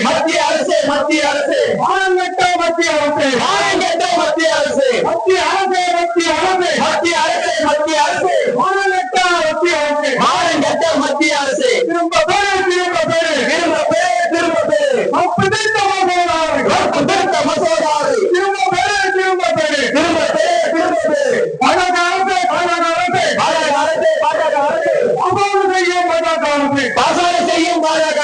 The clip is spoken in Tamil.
மத்திய அரசு மத்திய அரசு. மானங்கட்ட மத்திய அரசு. திருத்த மசோதாவை. திரும்ப பெரு திரும்ப பெரு திரும்ப பெரு திரும்ப பெரு பாஜக அரசு பாஜக அரசு. பாஜக அரசு பாஜக அரசு. அபாவு செய்யும் பாஜக அரசு. பாசாலை செய்யும் பாஜக